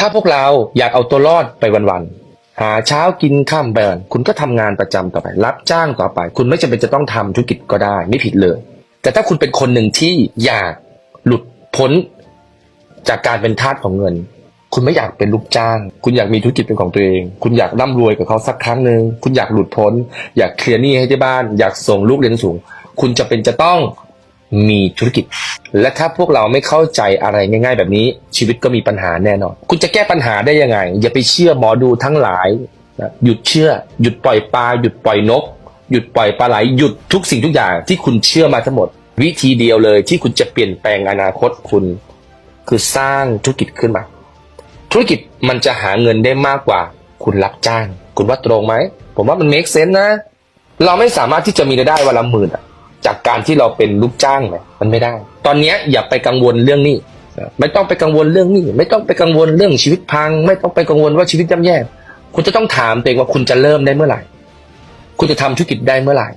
ถ้าพวกเราอยากเอาตัวรอดไปวันๆหาเช้ากินข้ามเบินคุณก็ทำงานประจำต่อไป รับจ้างต่อไป คุณไม่จำเป็นจะต้องทำธุรกิจก็ได้ไม่ผิดเลย แต่ถ้าคุณเป็นคนหนึ่งที่อยากหลุดพ้นจากการเป็นทาสของเงิน คุณไม่อยากเป็นลูกจ้าง คุณอยากมีธุรกิจเป็นของตัวเอง คุณอยากร่ำรวยกับเขาสักครั้งหนึ่งคุณอยากหลุดพ้น อยากเคลียร์หนี้ให้ที่บ้าน อยากส่งลูกเรียนสูง คุณจะเป็นจะต้อง มีธุรกิจ และถ้าพวกเราไม่เข้าใจอะไรง่าย ๆ แบบนี้ชีวิตก็มีปัญหาแน่นอน คุณจะแก้ปัญหาได้ยังไง อย่าไปเชื่อหมอดูทั้งหลายหยุดเชื่อ หยุดปล่อยปลาหยุดปล่อยนก หยุดปล่อยปลาไหลหยุดทุกสิ่งทุกอย่างที่คุณเชื่อมาทั้งหมด วิธีเดียวเลยที่คุณจะเปลี่ยนแปลงอนาคตคุณ คือสร้างธุรกิจขึ้นมา ธุรกิจมันจะหาเงินได้มากกว่า คุณรับจ้าง คุณว่าตรงไหมผมว่ามัน make sense นะ เราไม่สามารถที่จะมีรายได้วันละหมื่นอะ จากการที่เราเป็นลูกจ้างเนี่ยมันไม่ได้ ตอนนี้อย่าไปกังวลเรื่องนี้ ไม่ต้องไปกังวลเรื่องนี้ ไม่ต้องไปกังวลเรื่องชีวิตพัง ไม่ต้องไปกังวลว่าชีวิตย่ำแย่ คุณจะต้องถามตัวเองว่าคุณจะเริ่มได้เมื่อไหร่ คุณจะทำธุรกิจได้เมื่อไหร่